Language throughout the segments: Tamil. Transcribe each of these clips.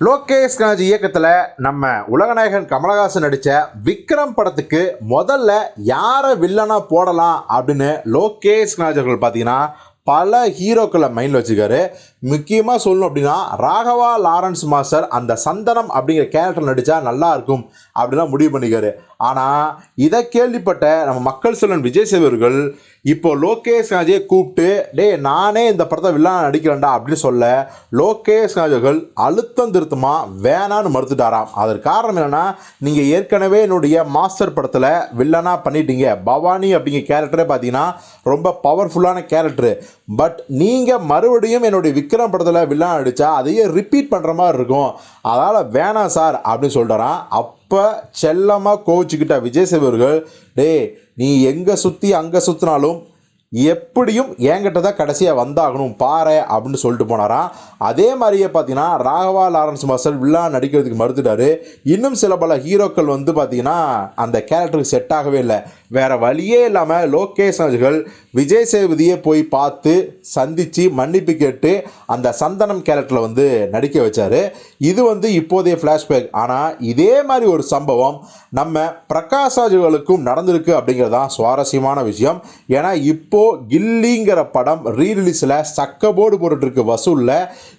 லோகேஷ் கணாஜ் இயக்கத்தில் நம்ம உலகநாயகன் கமலஹாசன் நடித்த விக்ரம் படத்துக்கு முதல்ல யாரை வில்லனாக போடலாம் அப்படின்னு லோகேஷ் கணாஜ் அவர்கள் பார்த்தீங்கன்னா பல ஹீரோக்களை மைண்டில் வச்சுக்காரு முக்கியமாக சொல்லணும் அப்படின்னா ராகவா லாரன்ஸ் மாஸ்டர் அந்த சந்தனம் அப்படிங்கிற கேரக்டர் நடித்தா நல்லா இருக்கும் அப்படிலாம் முடிவு பண்ணிக்காரு ஆனால் இதை கேள்விப்பட்ட நம்ம மக்கள் செல்வன் விஜய் சேவர்கள் இப்போ லோகேஷ் ராஜையை கூப்பிட்டு டேய் நானே இந்த படத்தை வில்லான நடிக்கிறேன்டா அப்படின்னு சொல்ல லோகேஷ் ராஜர்கள் அழுத்தம் திருத்தமாக வேணான்னு மறுத்துட்டாராம். அதற்கு காரணம் என்னென்னா நீங்கள் ஏற்கனவே என்னுடைய மாஸ்டர் படத்தில் வில்லனா பண்ணிட்டீங்க. பவானி அப்படிங்கிற கேரக்டரே பார்த்தீங்கன்னா ரொம்ப பவர்ஃபுல்லான கேரக்டரு பட் நீங்கள் மறுபடியும் என்னுடைய விக்ரம் படத்தில் வில்லனா நடித்தா அதையே ரிப்பீட் பண்ணுற மாதிரி இருக்கும். அதனால் வேணாம் சார் அப்படின்னு சொல்லிட்டாராம். அப்போ செல்லமாக கோவிச்சுக்கிட்ட விஜய் சேவர்கள் டேய் நீ எங்கே சுற்றி அங்கே சுற்றினாலும் எப்படியும் என்கிட்ட தான் கடைசியாக வந்தாகணும் பாரு அப்படின்னு சொல்லிட்டு போனாராம் அதே மாதிரியே பார்த்தீங்கன்னா ராகவா லாரன்ஸ் மாஸ்டர் வில்லா நடிக்கிறதுக்கு மறுத்துட்டாரு. இன்னும் சில பல ஹீரோக்கள் வந்து பார்த்தீங்கன்னா அந்த கேரக்டருக்கு செட் ஆகவே இல்லை. வேற வழியே இல்லாமல் லோகேஷ் ராஜுகள் விஜய் சேதுபதியை போய் பார்த்து சந்தித்து மன்னிப்பு கேட்டு அந்த சந்தனம் கேரக்டரில் வந்து நடிக்க வச்சார். இது வந்து இப்போதைய ஃப்ளாஷ்பேக் ஆனால் இதே மாதிரி ஒரு சம்பவம் நம்ம பிரகாஷ் ராஜுகளுக்கும் நடந்திருக்கு அப்படிங்கிறது தான் சுவாரஸ்யமான விஷயம். ஏன்னா இப்போ கில்லிங்கிற படம் ரீரிலீஸில் சக்கபோர்டு போட்டுருக்கு வசூலில்.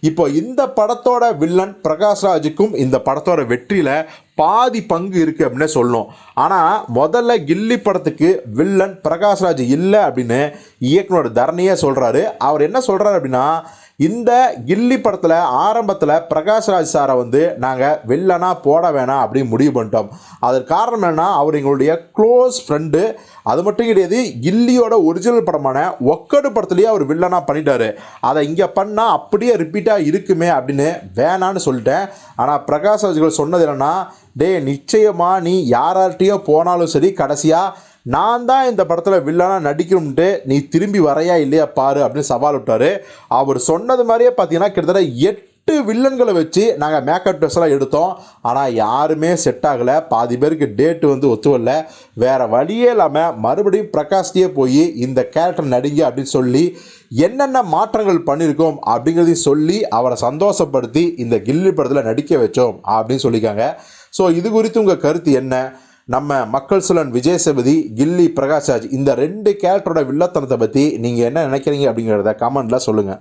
இப்போ இந்த படத்தோட வில்லன் பிரகாஷ் ராஜுக்கும் இந்த படத்தோட வெற்றியில் பாதி பங்கு இருக்குது அப்படின்னு சொல்லணும். ஆனால் முதல்ல கில்லி படத்துக்கு வில்லன் பிரகாஷ்ராஜ் இல்லை அப்படின்னு இயக்குனர் தரணியே சொல்கிறாரு அவர் என்ன சொல்கிறாரு அப்படின்னா இந்த கில்லி படத்தில் ஆரம்பத்தில் பிரகாஷ்ராஜ் சாரை வந்து நாங்கள் வில்லனா போட வேணாம் அப்படின்னு முடிவு பண்ணிட்டோம். அதற்கு காரணம் என்னன்னா அவர் எங்களுடைய க்ளோஸ் ஃப்ரெண்டு அது மட்டும் கிடையாது கில்லியோட ஒரிஜினல் படமான ஒக்கடு படத்துலேயே அவர் வில்லனா பண்ணிட்டாரு. அதை இங்கே பண்ணால் அப்படியே ரிப்பீட்டாக இருக்குமே அப்படின்னு வேணான்னு சொல்லிட்டேன். ஆனால் பிரகாஷ் ராஜ்கள் சொன்னது என்னென்னா டே நிச்சயமாக நீ யார்கிட்டயோ போனாலும் சரி கடைசியாக நான் தான் இந்த படத்தில் வில்லனாக நடிக்கணும்ட்டு நீ திரும்பி வரையா இல்லையா பாரு அப்படின்னு சவால் விட்டார். அவர் சொன்னது மாதிரியே பார்த்தீங்கன்னா கிட்டத்தட்ட எட்டு வில்லன்களை வச்சு நாங்கள் மேக்கப் ட்ரெஸ் எல்லாம் எடுத்தோம். ஆனால் யாருமே செட் ஆகலை. பாதி பேருக்கு டேட்டு வந்து ஒத்து வரல வேறு வழியே இல்லாமல் மறுபடியும் பிரகாஷ்டியே போய் இந்த கேரக்டர் நடிங்க அப்படின்னு சொல்லி என்னென்ன மாற்றங்கள் பண்ணியிருக்கோம் அப்படிங்கிறதையும் சொல்லி அவரை சந்தோஷப்படுத்தி இந்த கில்லி படத்தில் நடிக்க வச்சோம் அப்படின்னு சொல்லியிருக்காங்க. ஸோ இது குறித்து உங்கள் கருத்து என்ன? நம்ம மக்கள் சுலன் விஜய் சேபதி கில்லி பிரகாஷ் ராஜ் இந்த ரெண்டு கேரக்டரோட வில்லத்தனத்தை பற்றி நீங்கள் என்ன நினைக்கிறீங்க அப்படிங்கிறத கமெண்ட்டில் சொல்லுங்கள்